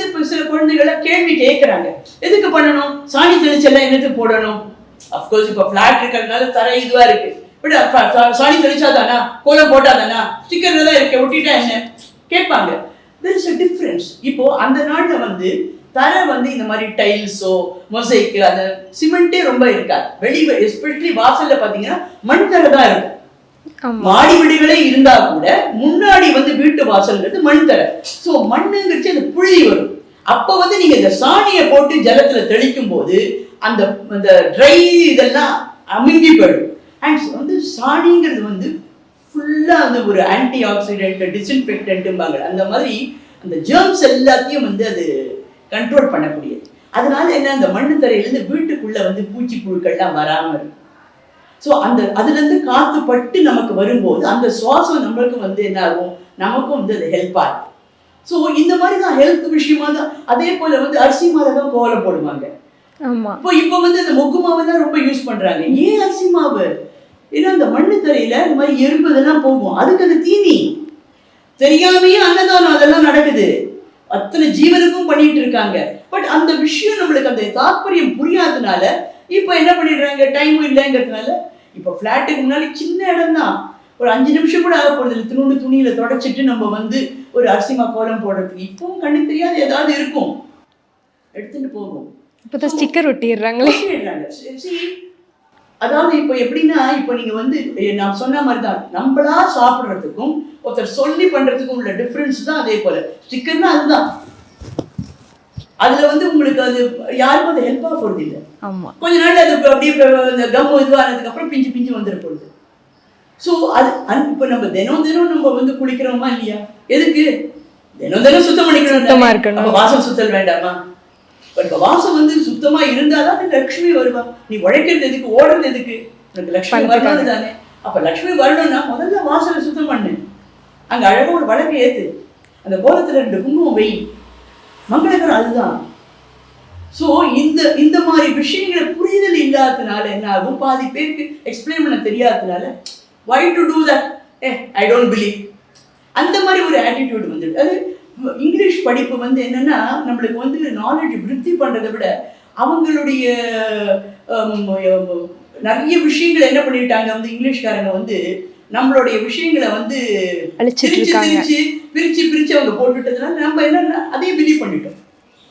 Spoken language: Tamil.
வந்து இப்போ சில குழந்தைகளை கேள்வி கேட்கறாங்க எதுக்கு பண்ணணும்? சாணி தெளிச்செல்லாம் என்னத்துக்கு போடணும்? அப்கோர்ஸ் இப்ப ஃப்ளாட் இருக்கிறதுனால தர இதுவா இருக்கு. பட் சாணி தெளிச்சா தானா கோலம் கோலம் போட்டாதானா? ஸ்டிக்கர் தான் இருக்கு ஒட்டிட்டா என்ன? கேட்பாங்க. தெர் இஸ் அ டிஃப்ரென்ஸ் இப்போ அந்த நாள்ல வந்து தர வந்து இந்த மாதிரி டைல்ஸோ மொசைக்கு அந்த சிமெண்ட்டே ரொம்ப இருக்காது. வெளியே எஸ்பெஷலி வாசல்ல பாத்தீங்கன்னா மண் தர தான் இருக்கும். மாடி வீடுகளே இருந்தா கூட முன்னாடி வந்து வீட்டு வாசல்ங்கிறது மண் தரை ஸோ மண்ணுங்கிறச்சு அந்த புழுதி வரும். அப்போ வந்து நீங்க இந்த சாணியை போட்டு ஜலத்துல தெளிக்கும் போது அந்த அந்த ட்ரை இதெல்லாம் அமுங்கி போயிடும் அண்ட் வந்து சாணிங்கிறது வந்து ஃபுல்லா வந்து ஒரு ஆன்டி ஆக்சிடென்ட் டிஸ்இன்ஃபெக்டன்ட்டும்பாங்க அந்த மாதிரி அந்த ஜேர்ம்ஸ் எல்லாத்தையும் வந்து அது கண்ட்ரோல் பண்ணக்கூடியது. அதனால என்ன அந்த மண்ணு தரையிலேருந்து வீட்டுக்குள்ள வந்து பூச்சி புழுக்கள்லாம் வராமல் இருக்கும். ஸோ அந்த அதுலேருந்து காத்து பட்டு நமக்கு வரும்போது அந்த சுவாசம் நம்மளுக்கு வந்து என்ன ஆகும்? நமக்கும் வந்து அது ஹெல்ப் ஆகும். ஸோ இந்த மாதிரி தான் ஹெல்த் விஷயமா தான் அதே போல வந்து அரிசி மாவை தான் கோலம் போடுவாங்க. இப்போ இப்போ வந்து இந்த மொக்கு மாவு தான் ரொம்ப யூஸ் பண்றாங்க. ஏன் அரிசி மாவு? ஏன்னா அந்த மண்ணு தரையில இந்த மாதிரி எறும்பு இதெல்லாம் போகும். அதுக்கு அது தீனி. தெரியாமையே அன்னதானம் அதெல்லாம் நடக்குது. அத்தனை ஜீவனுக்கும் பண்ணிட்டு இருக்காங்க. பட் அந்த விஷயம் நம்மளுக்கு அந்த தாற்பயம் புரியாதனால இப்போ என்ன பண்ணிடுறாங்க? டைம் இல்லைங்கிறதுனால இப்போ ஃப்ளாட்டுக்கு முன்னாடி சின்ன இடம் தான் ஒரு அஞ்சு நிமிஷம் கூட ஆக போறது இல்லை துணுண்டு துணியில தொடச்சிட்டு நம்ம வந்து ஒரு அரிசிமா கோலம் போடுறதுக்கு இப்பவும் கண்ணுக்கு தெரியாத ஏதாவது இருக்கும். எடுத்துட்டு போகும். இப்பதான் ஸ்டிக்கர் ஒட்டிடுறாங்களே. ஒட்டிடுறாங்க. அதாவது இப்போ எப்படின்னா இப்போ நீங்க வந்து நான் சொன்ன மாதிரி தான் நம்மளா சாப்பிடுறதுக்கும் ஒருத்தர் சொல்லி பண்றதுக்கும் உள்ள டிஃபரன்ஸ் தான் அதே போல. ஸ்டிக்கர்னா அதுதான். அதுல வந்து உங்களுக்கு அது யாருக்கும் அது ஹெல்ப் ஆக போறது இல்லை. கொஞ்ச நாள் அது அப்படியே இந்த கம் இதுவானதுக்கு அப்புறம் பிஞ்சு பிஞ்சு வந்துட போகுது ஸோ அது இப்போ நம்ம தினம் தினம் நம்ம வந்து குளிக்கிறோமா இல்லையா? எதுக்கு? தினம் தினம் சுத்தம் பண்ணிக்கணும் சுத்தமா தானே? இருக்கணும். வாசம் சுத்தல் வேண்டாமா? இப்ப வாசம் வந்து சுத்தமா இருந்தாதான் நீ லக்ஷ்மி வருவா. நீ உழைக்கிறது எதுக்கு ஓடுறது எதுக்கு? உனக்கு லக்ஷ்மி. வரணும் தானே. அப்ப லக்ஷ்மி வரணும்னா முதல்ல வாசலை சுத்தம் பண்ணு. அங்க அழகா ஒரு வழக்கு ஏத்து. அந்த கோலத்துல ரெண்டு குங்குமம் வை. மங்களகரம் அதுதான். ஸோ இந்த இந்த மாதிரி விஷயங்களை புரிதல் இல்லாததுனால என்ன ஆகும்? பாதி பேருக்கு எக்ஸ்பிளைன் பண்ண தெரியாததுனால why to do that uh I don't believe அந்த மாதிரி ஒரு ஆட்டிடியூட் வந்துடுது. அது இங்கிலீஷ் படிப்பு வந்து என்னன்னா நம்மளுக்கு வந்து நாலேஜ் விருத்தி பண்றதை விட அவங்களுடைய நிறைய விஷயங்களை என்ன பண்ணிட்டாங்க? வந்து இங்கிலீஷ்காரங்க வந்து நம்மளுடைய விஷயங்களை வந்து பிரிச்சு பிரிச்சு பிரிச்சு அவங்க போட்டுட்டதுனால நம்ம என்னன்னா அதே பிலீவ் பண்ணிட்டோம்.